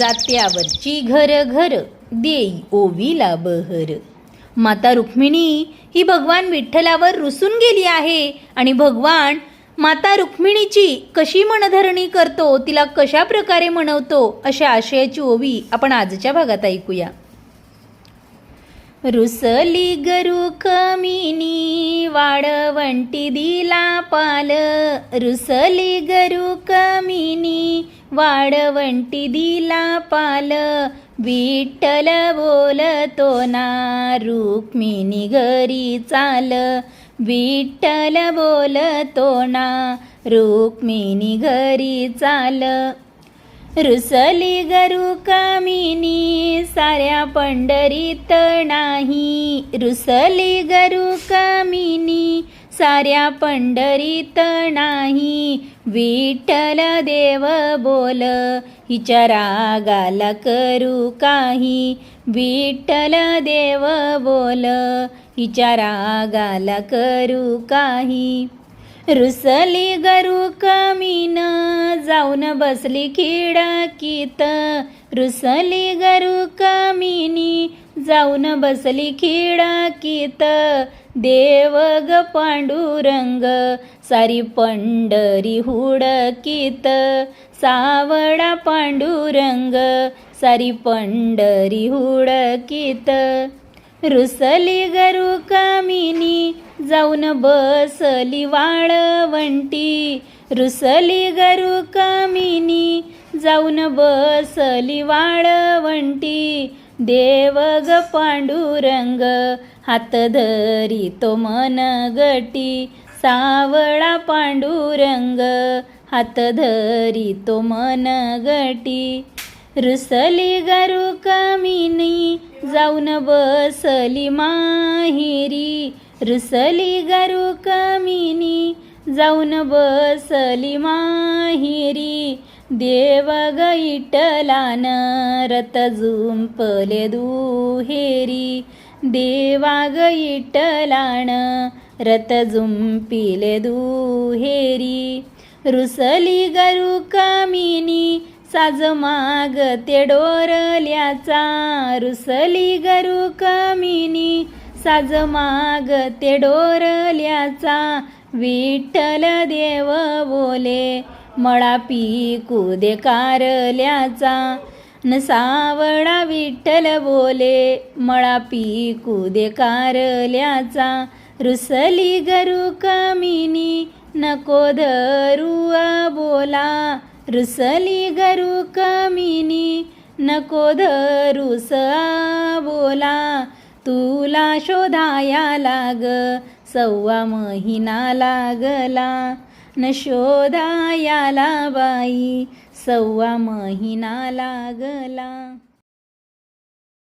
जात्यावरची घर घर देई ओवीला बहर. माता रुक्मिणी ही भगवान विठ्ठलावर रुसून गेली आहे आणि भगवान माता रुक्मिणीची कशी मनधरणी करतो तिला कशा प्रकारे मनवतो अशा आशयाची ओवी आपण आजच्या भागात ऐकूया. रुसली गरु कमिनी वाडवंटी दिला पाल. रुसली गरु कमिनी वाडवंटी दिला पाल विठ्ठल बोलतो ना रुक्मिणी घरी चाल. विठ्ठल बोलतो ना रुक्मिणी घरी चाल. रुसली गरू कामिनी साऱ्या पंढरीत नाही. रुसली गरू कामिनी साऱ्या पंढरीत नाही. विठ्ठल देव बोल हिच्या रागाला करू काही. विठ्ठल देव बोल हिच्या रागाला करू काही. रुसली गरू कमीन जाऊन बसली खिडकीत. रुसली गरू कमिनी जाऊन बसली खिडकीत देव ग पांडुरंग सारी पंढरी हुडकीत. सावडा पांडुरंग सारी पंढरी हुडकीत. रुसली गरू कामिनी जाऊन बसली वाळवंटी. रुसली गरू कामिनी जाऊन बसली वाळवंटी. देव ग पांडुरंग हात धरी तो मन गटी. सावळा पांडुरंग हात धरी तो मन गटी. रुसली गरु कमिनी जाऊन बसली माहिरी. रुसली गरु कमिनी जाऊन बसली माहिरी. देव ग इटलान रत जुंपले दुहेरी देवा ग इटलान रत जुंपिले दुहेरी रुसली गरू कामिनी साज माग ते डोरल्याचा रुसली गरू कामिनी साज माग ते डोरल्याचा विठ्ठल देव बोले मळा पिकू दे कारल्याचा. न सावळा विठ्ठल बोले मळा पिकू दे कारल्याचा. रुसली गरू कमिनी नको धरू बोला रुसली गरू कमिनी नको धरूस बोला तुला शोधाया लाग सव्वा महिना लागला. न शोधायाला बाई सव्वा महिना लागला.